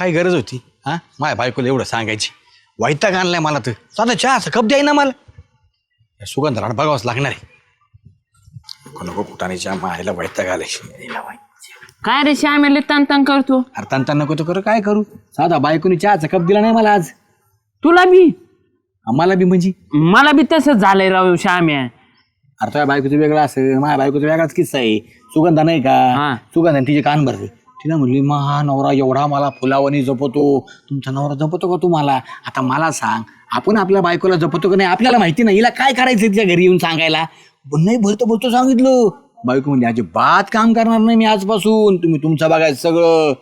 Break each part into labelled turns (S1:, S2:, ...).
S1: काय गरज होती? हा? माझ्या बायकोला एवढं सांगायची. वैताग आणलाय मला तर. साधा चहाचा कप द्याय ना मला. या सुगंधराड बघावंच लागणार आहे. नको नको कुटाण्याच्या मायला वैताग आलाय.
S2: काय रे श्यामेले तन तन करतो?
S1: अरे तंता नको तर करू काय करू? साधा बायकोनी चहाचा कप दिला नाही मला आज.
S2: तुला बी?
S1: आम्हाला बी म्हणजे?
S2: मला बी तसंच झालंय राव श्याम्या
S1: अरे तुझ्या बायकोचं वेगळं असं माझ्या बायकोचा वेगळाच किस्सा आहे. सुगंधा नाही का?
S2: हा.
S1: सुगंधाने तिचे कान भरले. तिला म्हणली महा नवरा एवढा मला फुलावणी जपतो. तुमचा नवरा जपतो का तुम्हाला? आता मला सांग आपण आपल्या बायकोला जपतो का नाही? आपल्याला माहिती नाही. हिला काय करायचं तिच्या घरी येऊन सांगायला? पण नाही भरतो भरतो सांगितलं. बायको म्हणजे अजिबात काम करणार नाही मी आजपासून. तुम्ही तुमचं बघायचं सगळं.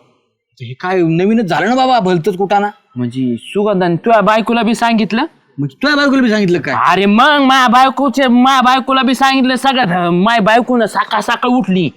S1: हे काय नवीनच झालं ना बाबा भलतच कुठाना
S2: म्हणजे सुगंधाने तुझ्या बायकोला बी सांगितलं?
S1: म्हणजे तुझ्या बायकोला बी सांगितलं काय?
S2: अरे मग माया बायकोचे माया बायकोला बी सांगितलं. सगळं माय बायकोनं सकाळ सकाळ उठली.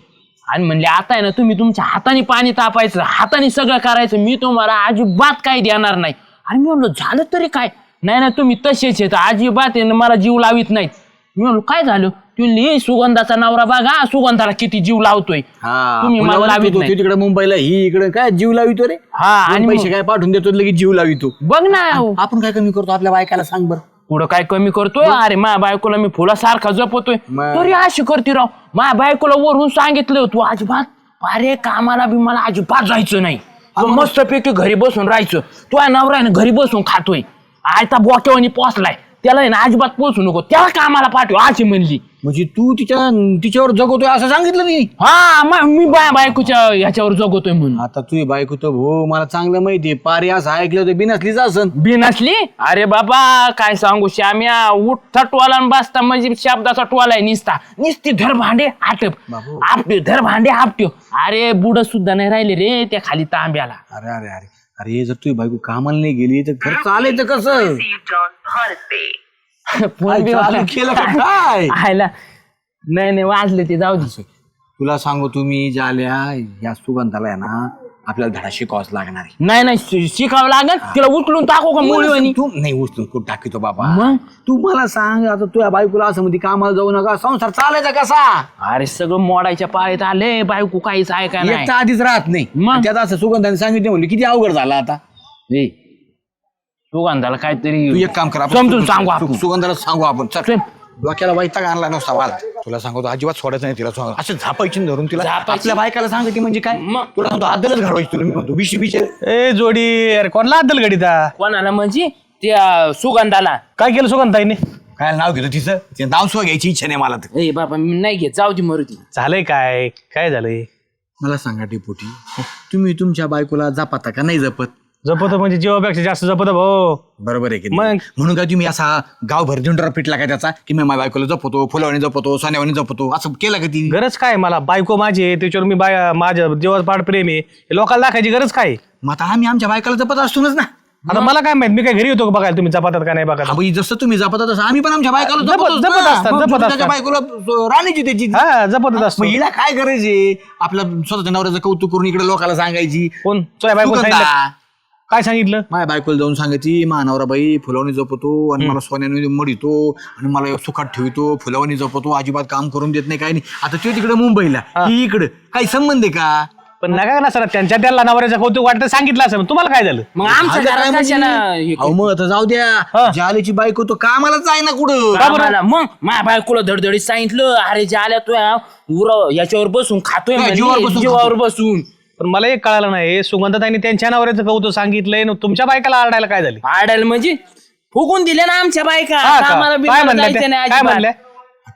S2: आणि म्हणले आता आहे ना तुम्ही तुमच्या हाताने पाणी तापायचं हाताने सगळं करायचं मी तुम्हाला अजिबात काही देणार नाही. आणि मी म्हणलो झालं तरी काय? नाही ना तुम्ही तसेच आहेत अजिबात आहे ना मला जीव लावित नाहीत. मी म्हणलो काय झालं? तुम्ही सुगंधाचा नवरा बघा सुगंधाला किती जीव लावतोय. तुम्ही मला लावित नाही
S1: तिकडे मुंबईला ही इकडे काय जीव लावितो रे?
S2: हा आणि मग-
S1: पैसे काय पाठवून देतो लगेच जीव लावितो.
S2: बघ ना
S1: आपण काय कमी करतो आपल्या बायकाला सांग बर.
S2: पुढं काय कमी करतोय? अरे माझ्या बायकोला मी फुलासारखा जपतोय.
S1: मग?
S2: तरी अशी करते राव. माझ्या बायकोला वरून सांगितलं तू अजिबात अरे कामाला बी मला अजिबात जायचं नाही. मस्त पैकी घरी बसून राहायचं. तू आहे नवरा आहे ना घरी बसून खातोय. आयता बोक्यावानी पोचलाय त्याला आहे ना अजिबात पोचू नको. त्याला कामाला पाठव अशी म्हणली.
S1: म्हणजे तू तिच्या तिच्यावर जगवतोय असं सांगितलं मी
S2: हा मी बाय बायकोच्या ह्याच्यावर जगवतोय म्हणून.
S1: आता तुझी बायको तर भो मला चांगलं माहितीये पारी असं ऐकलं होतं बिनसलीच असन.
S2: बी नसली अरे बाबा काय सांगू श्याम्या उठता टोला आणि बसता म्हणजे शब्दाचा टोला आहे निसता. निसती धर भांडे आटप. आपटे धर भांडे आपट्यो अरे बुड सुद्धा नाही राहिले रे त्या खाली तांब्याला.
S1: अरे अरे अरे. अरे जर तुझी बायको कामाला नाही गेली तर घर चालायचं कसं?
S2: फोन बी
S1: चालू. केलं का काय?
S2: आयला. नाही नाही वाजले ते जाऊ दे.
S1: तुला सांगू तुम्ही ज्याल्या या सुगंधाला आहे ना आपल्याला धडा शिकावाच लागणार आहे.
S2: नाही नाही शि- शिकावं लागेल. तिला उचलून टाकू का मुळीवानी
S1: तू नाही उचलून कुठं टाकीतो बाबा?
S2: मग?
S1: तू मला सांग आता तुझ्या बायकोला असं मध्ये कामाला जाऊ नका. संसार चालायचा कसा?
S2: अरे सगळं मोडायच्या पाळीत आले. बायको काहीच ऐकाय नाही.
S1: एकटा आधीच राहत नाही.
S2: मग?
S1: त्यात असं सुगंधाने सांगितलं म्हणलं किती अवघड झाला आता.
S2: ए, सुगंधाला
S1: तू
S2: काहीतरी
S1: एक काम कर आपण
S2: समजून सांगू आपण.
S1: सुगंधाला सांगू आपण. चल. डोक्याला वैताग आणला नसता मला तुला सांगतो अजिबात सोडायचं नाही तिला. सांग असं झापायची न धरून तिला.
S2: झापायची.
S1: आपल्या बायकाला सांगायची म्हणजे काय?
S2: मग?
S1: तुला सांगतो आदलच घडवायची तुला. मी म्हणतो विशी विषय
S3: ए जोडी अरे कोणला अद्दल गडीता
S2: कोणाला म्हणजे? त्या सुगंधाला.
S3: काय केलं सुगंधाईने?
S1: काय नाव घेतो तिचं? तिचं नाव सुद्धा घ्यायची इच्छा नाही मला तर.
S2: ए बाबा मी नाही घेत. जाऊ दे मरुती
S3: झालंय काय? काय झालंय?
S1: मला सांगा डेपुटी. तुम्ही तुमच्या बायकोला जपाता का? नाही जपत.
S3: जपत म्हणजे जीवापेक्षा जास्त जपत भाऊ.
S1: बरोबर आहे की नाही?
S3: मग?
S1: म्हणून काय तुम्ही असा गावभर झुंडरा पिटला का त्याचा? की मी माझ्या बायकोला जपतो फुलावानी जपतो सोन्यावानी जपतो असं केलं का ती
S3: गरज काय मला? बायको माझी आहे त्याच्यावर मी बाय माझ्या जीवाचं पाठ प्रेम आहे. हे लोकांना दाखायची गरज काय
S1: मग आता आम्ही आमच्या बायकोला जपत असतोच ना.
S3: आता मला काय माहीत मी काय घरी येतो का बघायला? तुम्ही जपातात का नाही बघा
S1: जसं तुम्ही जपता तसं आम्ही पण आमच्या बायकोला
S3: जपत-
S1: जपतोच
S3: जपत
S1: ना.
S3: असतात,
S1: मग
S3: जपत
S1: तुम्ही
S3: असतात.
S1: त्याच्या बायकोला अं, राणीची त्याची.
S3: हा जपतच असतो.
S1: मग हिला काय करायचे आपल्या स्वतःच्या नवऱ्याचं कौतुक करून इकडे लोकांना सांगायची.
S3: कोण? तुझ्या बायको
S1: सुगंधा.
S3: सांगितलं काय सांगितलं?
S1: माझ्या बायकोला जाऊन सांगायची मानवरा बाई फुलावणी जपतो आणि मला सोन्याने मडितो आणि मला सुखात ठेवतो फुलावणी जपतो अजिबात काम करून देत नाही काही नाही. आता तो तिकडे मुंबईला ही. इकडे. काही संबंध आहे का?
S3: पण नका ना सर त्यांच्या त्याला नवऱ्याचं कौतुक वाटतं सांगितलं असं. तुम्हाला काय झालं?
S2: मग आमच्या
S1: काय
S2: घरात
S1: म्हणजे?
S2: कशाला हे
S1: अहो मग आता जाऊ द्या. जालेची बायको तो कामाला जाय ना कुठं
S2: आम्हाला मग माझ्या बायकोला धडधडीत सांगितलं अरे जे आल्या तू उर याच्यावर बसून खातोय
S1: काय,
S2: म्हणे,
S1: जीवावर बसून
S2: जीवावर बसून.
S3: पण मला एक कळालं नाही सुगंधताईने त्यांच्या नवऱ्याचं कौतुक सांगितलंय न तुमच्या बायकाला आरडायला काय झालं
S2: आडायला म्हणजे फुकून दिले ना आमच्या बायका
S3: हा का? काय
S2: बिमाला
S3: म्हणल्या
S2: जायचं
S3: त्या?
S2: नाही
S3: काय
S2: अजिबात.
S3: म्हणल्या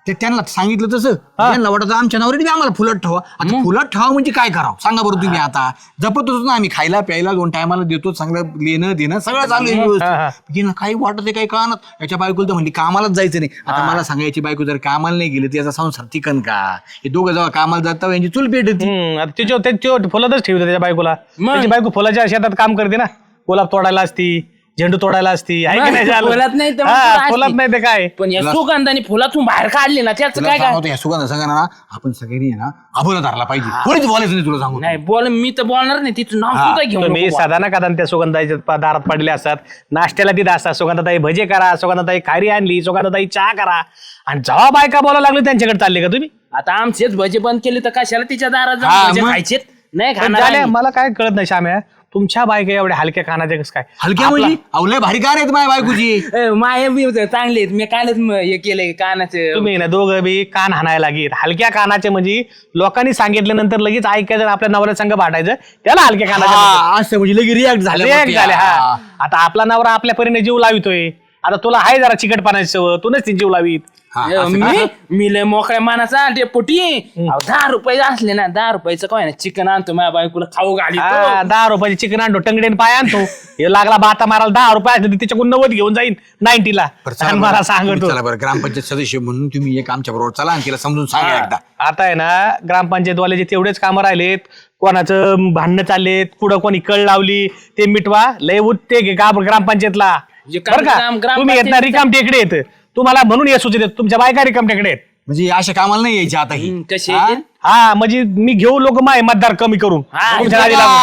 S1: ते त्यांना सांगितलं तसं. त्यांना वाटत आमच्या नवऱ्याने आम्हाला फुलत ठेवा. आता फुलत ठेवा म्हणजे काय करावं? सांगा बरं तुम्ही आता. जपतोच ना आम्ही खायला प्यायला दोन टायमाला देतो चांगलं लेणं देणं सगळं चालू आहे. व्यवस्थित. हिनं काही वाटत आहे काही कळणार याच्या बायकोला तर म्हणली कामालाच जायचं नाही. आता मला सांगायची बायको जर कामाला नाही गेली तर याचा संसार टिकन का? हे दोघं जेव्हा कामाला जातात यांची चूल पेट होती
S3: हम्म, आता त्याच्यावर त्याच्यावर फुलातच ठेवते त्याच्या बायकोला? त्याची बायको फुलाच्या शेतात काम करते ना. गुलाब तोडायला असती. झेंडू तोडायला असती आहे की नाही झालं?
S2: फुलात नाही तर मग
S3: हा,
S2: कुठं
S3: फुलात
S2: असती?
S3: नाही ते काय?
S2: पण या सुगंधाने फुलातून बाहेर काढले ना त्याचं
S1: तुला
S2: काय काय
S1: सांगतो या सुगंध सांगा ना आपण सगळ्यांनी आहे ना अभोला धरला पाहिजे. कोणीच बोलायचं नाही तुला सांगू
S2: नाही बोल मी तर बोलणार नाही तिचं नाव सुद्धा घेऊन
S3: तुम्ही
S2: नको.
S3: साधा ना कदा त्या सुगंधाच्या प- दारात पडले असतात. नाश्त्याला तिथं असतात. सुगंधाताई भजे करा सुगंधाताई खारी आणली सुगंधाताई चहा करा. आणि जेव्हा बायका बोलायला लागली त्यांच्याकडे चालले का तुम्ही?
S2: आता आमचेच भजे बंद केले तर कशाला तिच्या दारात
S1: हा,
S2: जाऊन भजे
S1: मग?
S2: खायचेत? नाही
S3: पण
S2: खाणार
S3: झाल्या,
S2: आम्ही.
S3: मला काय कळत नाही श्याम्या. तुमच्या बायका एवढ्या हलक्या कानाच्या कसं काय?
S1: हलक्या म्हणजे? अहो लय भारी कार आहेत माझ्या बायकोची.
S2: ए, माय बी चांगले आहेत. मी कालच म- हे केलंय कानाचे.
S3: तुम्ही ना दोघं बी कान हाणायला लागेल हलक्या कानाचे म्हणजे लोकांनी सांगितल्यानंतर लगेच ऐकायचं आणि आपल्या नवऱ्या संघ भाटायचं त्याला हलक्या कानाचे म्हणतात.
S1: हा, असं म्हणजे लगे रिॲक्ट झाले
S3: React झाले हा. आता आपला नवरा आपल्या परीने जीव लावितोय. आता तुला आहे जरा चिकटपणाची सवय तू नसती जीव लावीत.
S2: मी? मी लय मोकळ्या मानाचा डेपुटी अहो, दहा रुपये असले ना दहा रुपयाचं काय ना चिकन आणतो माझ्या बायकोला खाऊ घाली
S3: हा, दहा रुपयाची चिकन आणतो टंगडेन पाय आणतो. हे लागला बाता मारायला दहा रुपये असले तर त्याच्याकडून नव्वद घेऊन जाईन नाईन्टीला आणि मला सांगतो.
S1: चला बरं ग्रामपंचायत सदस्य म्हणून तुम्ही एक आमच्या बरोबर चला आणि तिला समजून सांगा एकदा.
S3: आता आहे ना ग्रामपंचायतवाल्याचे तेवढेच कामं राहिलेत कोणाचं भांडणं चाललेत कुठं कोणी कळ लावली ते मिटवा. लय उत्ते घे का ग्रामपंचायतला?
S2: जे काम-
S3: बरं का?
S2: ग्राम-
S3: तुम्ही येत ना रिकाम टेकडे येत. तुम्हाला म्हणून ये सुचत तुमच्या बायका रिकाम टेकडे आहेत.
S1: म्हणजे अशा कामाला नाही यायची आता ही.
S2: कशी
S1: हा?
S2: येतील?
S3: हा म्हणजे मी घेऊ लोक माय मतदार कमी करून.
S2: हा,
S3: तुमच्या
S2: हे
S3: नादी. लागून.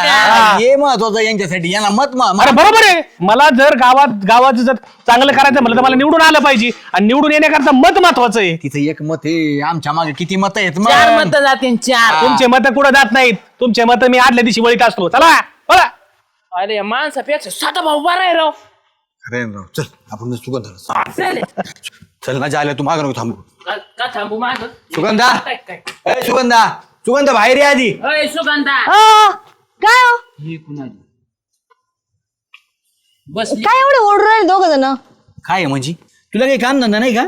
S3: हा.
S1: हे. महत्वाचं यांच्यासाठी. यांना मत म-
S3: अरे बरोबर आहे. मला जर गावात गावाचं जर चांगलं करायचं म्हणलं तर मला निवडून आलं पाहिजे. आणि निवडून येण्याकरता मत महत्वाचं आहे.
S1: तिचं एक मत आहे. आमच्या मागे किती मत आहेत मग?
S2: चार मत जाते चार.
S3: तुमचे मत कुठं जात नाहीत? तुमचे मत मी आदल्या दिवशी वळीत असतो. चला बोला
S2: अरे माणसापेक्षा साधा भाऊ बरा आहे राव.
S1: अरे राव, चल आपण सुगंधा. चल. ना जायला तू मागं नको थांबू.
S2: का का थांबू माग?
S1: सुगंधा.
S2: काय काय
S1: ए सुगंधा. सुगंधा बाहेर ये आधी.
S2: अय सुगंधा.
S4: अ, काय हो?
S2: हे कुणाली बसली.
S4: काय एवढे ओढून राहिले दोघ जण?
S1: काय आहे म्हणजे? तुला काही काम धंदा नाही का?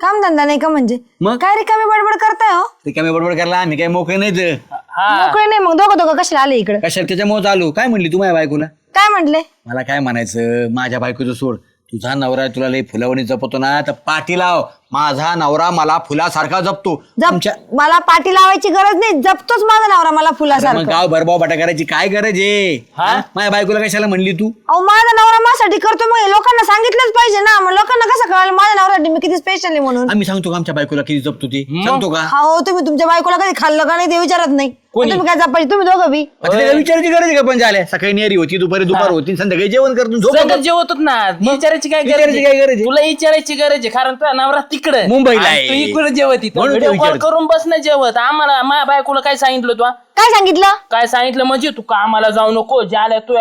S4: काम धंदा नाही का म्हणजे?
S1: मग?
S4: काय रिकामी बडबड करताय हो?
S1: रिकामे बडबड करायला आम्ही काय मोकळे नाही
S2: हा.
S4: मोकळे नाही मग. दोघं दोघं कशाला आले इकडे?
S1: कशाला त्याच्यामुळे चालू? काय म्हणली तू माझ्या बायकोला?
S4: काय म्हंटले
S1: मला काय म्हणायचं? माझ्या बायकोचं सोड. तुझा नवरा तुला लई फुलावणी जपतो ना तर पाठी लाव. माझा नवरा मला फुलासारखा जपतो. तुमच्या
S4: मला पाठी लावायची गरज नाही. जपतोच माझा नवरा मला
S1: मग
S4: फुलासारखं.
S1: गाव भरभाव बटा करायची काय गरज आहे? हा? माझ्या बायकोला कशाला म्हणली तू?
S4: अहो माझा नवरा माझ्यासाठी करतो. मग हे लोकांना सांगितलंच पाहिजे ना. मग लोकांना कसं कळलं? माझ्या नवऱ्यासाठी मी किती स्पेशल आहे म्हणून?
S1: आम्ही सांगतो का आमच्या बायकोला किती जपतो ते? सांगतो का?
S4: हो तुम्ही तुमच्या बायकोला कधी खाल्लं का नाही ते विचारत नाही. मग तुम्ही काय जपायचे? तुम्ही दोघं बी.
S1: आता त्याला विचारायची गरज आहे का पण झाल्या सकाळी नेरी होती दुपारी दुपार होती संध्याकाळी जेवण करतो झोप
S2: सगळं जेवत होत ना. विचारायची काय गरज
S1: विचारायची काय गरज
S2: आहे?
S1: आहे?
S2: तुला विचारायची गरज आहे कारण तुझा नवरा तिकडे.
S1: मुंबईला आहे.
S2: तू इकडे जेवत इथं.
S1: म्हणून ते
S2: व्हिडिओ कॉल
S1: विचारतो.
S2: करून बस ना जेवत. आम्हाला माझ्या बायकोला काय सांगितलं तू
S4: काय सांगितलं?
S2: काय सांगितलं म्हणजे तू कामाला जाऊ नको ज्याला तू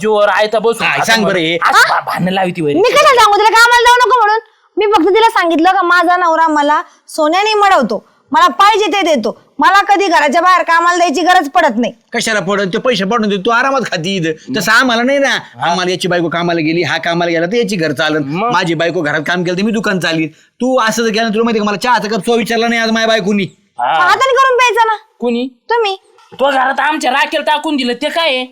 S2: जीवावर आहे बसून
S1: काय सांग बरं हे?
S2: असं भा- भांडणं लावती वैरी.
S4: मी कशाला सांगू तिला? कामाला जाऊ नको म्हणून. मी फक्त तिला सांगितलं का माझा नवरा मला सोन्याने मडवतो. मला पाहिजे ते देतो. मला कधी घराच्या बाहेर कामाला द्यायची गरज पडत नाही.
S1: कशाला पडून ते पैसे पडून दे तू आरामात खाती इथं. तसं आम्हाला नाही ना. आम्हाला याची बायको कामाला गेली हा कामाला गेला तर याची घर चालन. माझी बायको घरात काम केलं तर मी दुकान चालीन. तू असं जर केलं तुला माहिती का मला चहाचा कप तो विचारला नाही आज माझ्या बायकोनी.
S2: हा.
S4: हाताने करून प्यायचं ना.
S2: कुणी?
S4: तुम्ही.
S2: तो घरात आमच्या राखेल टाकून दिलं ते काय आहे?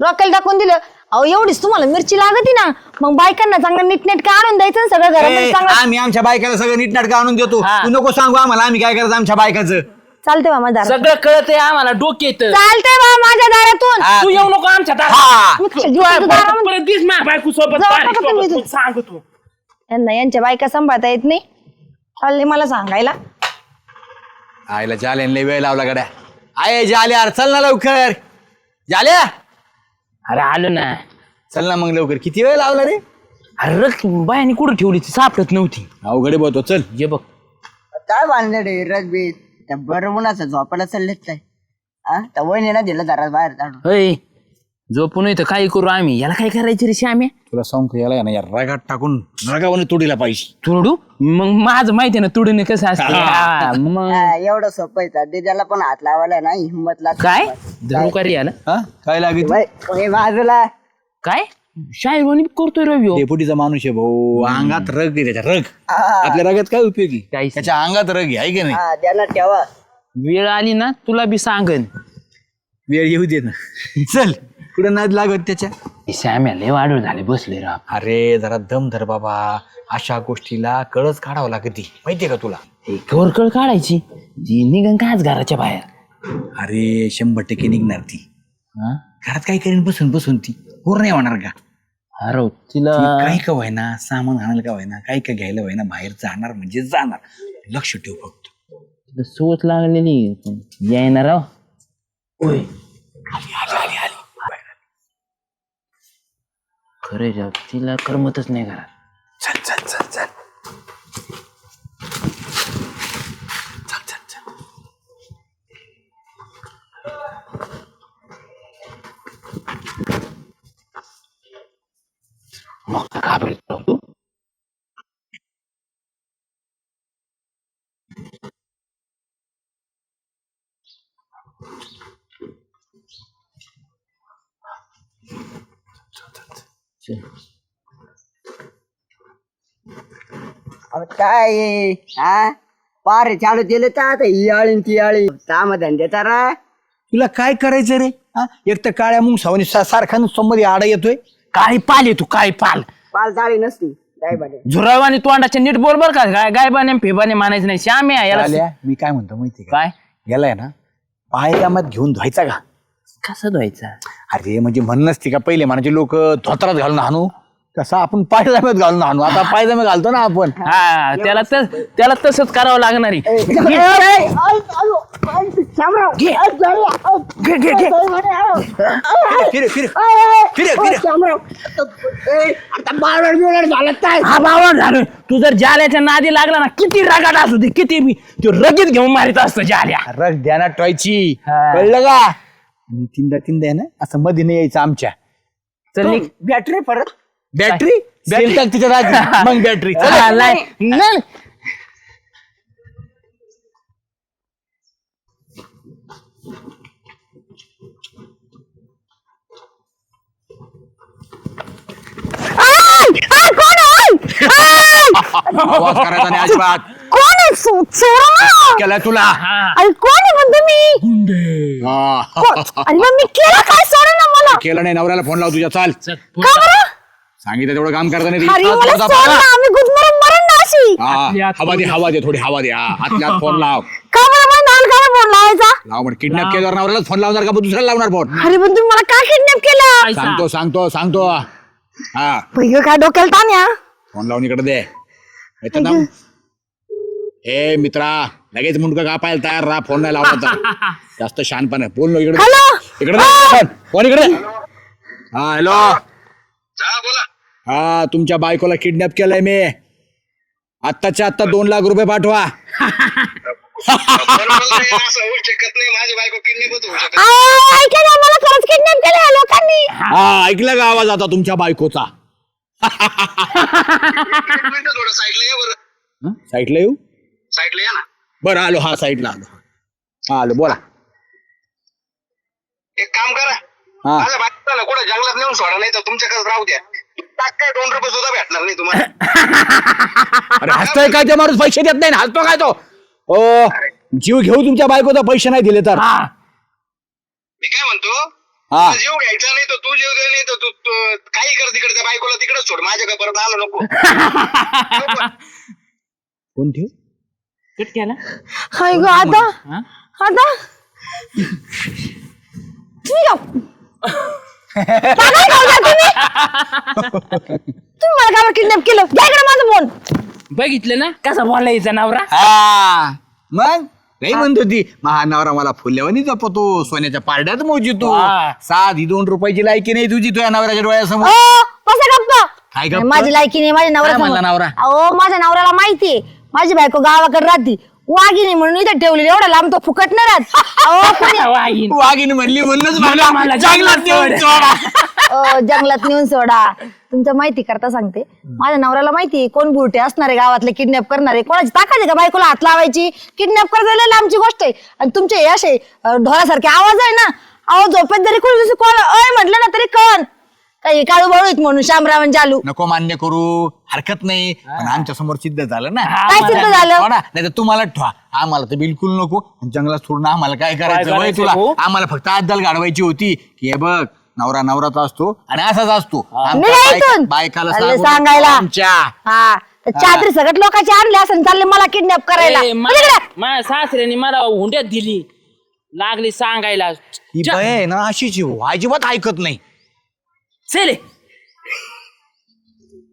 S4: रॉकेल टाकून दिलं. अहो एवढीच तुम्हाला मिरची लागती ना. मग बायकांना चांगलं नीटनेटकं आणून द्यायचं ना सगळं घरामध्ये
S1: ए,
S4: चांगलं.
S1: आम्ही आमच्या बायकाला सगळं नीटनाटक आणून देतो.
S2: हा.
S1: तू नको सांगू आम्हाला आम्ही काय करायचं आमच्या बायकाचं.
S4: चालते बा माझ्या दारात.
S2: सगळं कळत आहे आम्हाला डोके येतं
S4: चालते बा माझ्या दारातून.
S1: हा,
S2: तू येऊ नको आमच्या दारात.
S1: हा.
S4: मी कशा
S2: तू
S4: जीवाचं
S2: परत-
S4: दारामध्ये-
S2: परत दिस माझ्या बायको सोबत
S4: जाऊ
S2: बारीक
S4: नका तुम्ही
S2: सोबत.
S4: इथून.
S2: सांग तू
S4: यांना यांच्या बायका सांभाळता येत नाही. चालले मला सांगायला.
S1: आईला जाल्या लय वेळ लावला गड्या. आय जाल्या चल ना लवकर. जाल्या
S2: अरे आलो ना.
S1: चल ना मग लवकर. किती वेळ लावला रे?
S2: अरे बायाने कुठं ठेवली ती? सापडत नव्हती.
S1: अवघडे बोलतो चल.
S2: जे बघ.
S5: काय बांधलं रे रजबीत त्या बरं उन्हाचं झोपायला चाललेत काय? हा त्या वहिनीला दिलं जरा बाहेर
S2: अय झोपून इथं काही करू आम्ही? याला काय करायचं रे श्याम्या?
S1: तुला सांगतो याला ना या रागात टाकून रागावाने तोडीला पाहिजे.
S2: तुरडू मग माझं माहिती आहे ना तुडून कसं असतं? हा, मग.
S5: एवढं सोपं आहे तर. त्याला पण हात लावायला नाही हिंमत लागते
S2: काय? धरू का रे याला?
S1: हा? काय लागेल
S5: बाई, ओय बाजूला?
S2: काय? शाहीरवाणी करतोय रवी
S1: डेपुटीचा माणूस आहे भाऊ. अंगात रग आहे त्याच्या रग. आपल्या रगात काय उपयोगी?
S2: काहीच
S1: त्याच्या अंगात रग आहे की नाही?
S5: हा त्याला ठेवा.
S2: वेळ आली ना तुला बी सांगन.
S1: वेळ येऊ दे ना. चल कुठं नाद लागत त्याच्या?
S2: हे श्याम्या लय वाढव झाले बसले राव.
S1: अरे जरा दम धर बाबा. अशा गोष्टीला कळच काढावं लागते. माहितीये का तुला?
S2: हे कळ काढायची. जी निघन काच घराच्या बाहेर?
S1: अरे शंभर टक्के निघणार ती.
S2: हा?
S1: घरात काय करीन बसून बसून ती. पूर्ण नाही होणार का?
S2: अरे तिला
S1: काही का व्हायना सामान आणायला का व्हायना काही का घ्यायला व्हायना बाहेर जाणार म्हणजे जाणार. लक्ष ठेव फक्त.
S2: तिला सोच लागलेली यायना राव. ओय. खरे राव तिला करमतच नाही घरात.
S5: अहो, काय? हा? पार चालू केलं तर आता ही आळी न ती आळी. काम धंदे तारा
S1: तुला काय करायचं रे? हा? एक तर काळ्या मुंग सावनी सारखा समोर आडा येतोय.
S2: काळी पाल आहे तू काळी पाल
S5: पाल चाळी नसती काय
S2: झुरावानी तोंडाच्या नीट बोल बर का गाय गायबाने फेबाने मानायचं नाही श्याम आहे याला
S1: आल्या, मी काय म्हणतो माहिती का
S2: काय
S1: गेलाय ना पायजामात घेऊन धुवायचा का
S2: कसं धुवायचं
S1: अरे म्हणजे म्हणणंच ती का पहिले म्हणजे लोक धोत्रात घालून हाणू कसं आपण पायजाम्यात घालून हाणू आता पायजामे घालतो ना आपण
S2: हा त्याला तर त्याला तसंच करावं लागणार आहे. घे, घे, घे.
S1: फिरे फिरे फिरे. फिरे
S2: हा बाबा झालं. तू जर जाल्याच्या नादी लागला ना किती रगाट असू दे किती बी तो रगीत घेऊन मारित असतो जाल्या.
S1: रग ध्यानात ठेवायची
S2: हा.
S1: कळलं का? आणि तीनदा तीनदा आहे ना असं मध्ये नाही यायचं आमच्या.
S2: चल निघ.
S5: बॅटरी परत.
S1: बॅटरी बॅटरी तिच्या. मग बॅटरी
S2: नाही. नाही.
S1: आवाज करायचा नाही अजिबात.
S4: कोण आहे सो- चोरा?
S1: केलाय तुला.
S2: हा.
S4: अरे कोण आहे म्हणतो मी?
S1: हा.
S4: कोण- अरे मग मी केलं काय? सोडा ना मला.
S1: केलं नाही नवऱ्याला फोन लाव तुझ्या चाल.
S2: चल,
S4: का बरं?
S1: सांगितलं तेवढं काम करता नाही
S4: अरे मला
S1: ती.
S4: सोड ना आम्ही गुदमरून मरण ना अशी.
S1: हा, हवा दे हवा दे थोडी हवा दे. हा हातल्या फोन लाव.
S4: का बरं मला नाल काय फोन लावायचा?
S1: लाव म्हण किडनॅप केल्यावर नवऱ्याला फोन लावणार का? दुसऱ्याला लावणार फोन
S4: अरे पण तुम्ही मला का किडनॅप केलं.
S1: सांगतो सांगतो सांगतो. हा.
S4: पहिलं काय डोक्याला ताण या
S1: फोन लावून इकडे दे. येतं ना? ए मित्रा लगेच मुंडका कापायला तयार राहा फोन नाही लावला तर. जास्त शानपणे बोल ना इकडे.
S4: हॅलो!
S1: इकडे फोन इकडे? हा हॅलो! हा तुमच्या बायकोला किडनॅप केलंय मी. आत्ताच्या आत्ता दोन लाख रुपये पाठवा.
S4: ऐका ना मला खरंच किडनॅप केलं या लोकांनी
S1: हा ऐकलं का आवाज आता तुमच्या बायकोचा? हं? साईडला येऊ?
S6: साईडला या ना.
S1: बरं आलो. हा साईडला आलो. हा आलो. बोला.
S6: एक काम करा.
S1: हा.
S6: कुठं जंगलात नेऊन सोडा नाही तर तुमच्याकडे राहू द्या. टाक काय दोन रुपये सुद्धा भेटणार नाही तुम्हाला.
S1: अरे हसतोय काय ते माणूस? पैसे देत नाही ना. हसतो काय तो? ओ जीव घेऊ तुमच्या बायकोचा पैसे नाही दिले तर.
S2: हा.
S6: मी काय म्हणतो?
S1: हा.
S6: जीव घ्यायचा नाही तर तू जीव दे नाही तर तू तू- काही कर तिकडे त्या बायकोला तिकडे सोड माझ्याकडे परत आलं नको.
S1: कोण ठेव?
S2: कट केला.
S4: हाय ग आता?
S2: हा?
S4: आता? तुम्ही का- पागल का होता तुम्ही. तुम्ही मला का किडनॅप केलं. इकडे माझा फोन
S2: बघितलं ना? कसा बोलायचा नवरा?
S1: हा. मग? नाही म्हणत होती महानवरा मला फुल्यावानी जपतो सोन्याच्या पारड्यात मोजितो
S2: हा.
S1: साधी दोन रुपयाची लायकी नाही तुझी तुझ्या नवऱ्याच्या डोळ्यासमोर
S4: ओ बसा गप्पा
S1: काय गप्प?
S4: माझी लायकी नाही माझ्या
S1: काय म्हणला
S4: नवरा
S1: नवरा?
S4: अहो माझ्या नवऱ्याला माहितीये माझी बायको गावाकडे राहते वाघिणी म्हणून इथे ठेवलेली एवढा लांब तो फुकट नाही राहत अहो कोणी
S2: वाघीण.
S1: वाघीने म्हणली म्हणूनच
S2: मला- मला सोड.
S4: अ, जंगलात नेऊन सोडा. तुमच्या माहिती करता सांगते. माझ्या नवऱ्याला माहिती कोण बुरटे असणारे गावातले किडनॅप करणारे? कोणाची ताकद आहे का बायकोला हात लावायची? किडनॅप करायला लांबची गोष्ट आहे. आणि तुमचे हे असे अ, ढोरासारखे आवाज आहे ना अहो झोपेत जरी कोणी दुसरी कोण अय म्हटलं ना तरी कण काही काळू बाळू आहेत म्हणून श्यामरावण चालू
S1: नको मान्य करू. हरकत नाही. पण आमच्यासमोर सिद्ध झालं ना.
S4: काय सिद्ध झालं?
S1: ना नाही तर तुम्हाला ठेवा. आम्हाला तर बिलकुल नको. जंगलात सोडून आम्हाला काय करायचं? वय तुला.
S2: हो?
S1: आम्हाला फक्त अद्दल गाडवायची होती. की हे बघ. नवरा नवराच असतो आणि असाच असतो. आमच्या
S4: निघा
S1: बायका-
S4: इथून.
S1: बायकाला
S4: चालले
S1: सांगू नको
S4: सांगायला.
S1: आमच्या.
S4: हा. तर चादरी सगळं लोकांचे आणले असं चालले मला किडनॅप करायला.
S2: ए, मा-
S4: म्हणजे इकडे.
S2: माझ्या सासऱ्याने मला हुंड्यात दिली. लागली सांगायला.
S1: ही बाय आहे ना अशीच आहे हो, अजिबात ऐकत नाही.
S2: चले.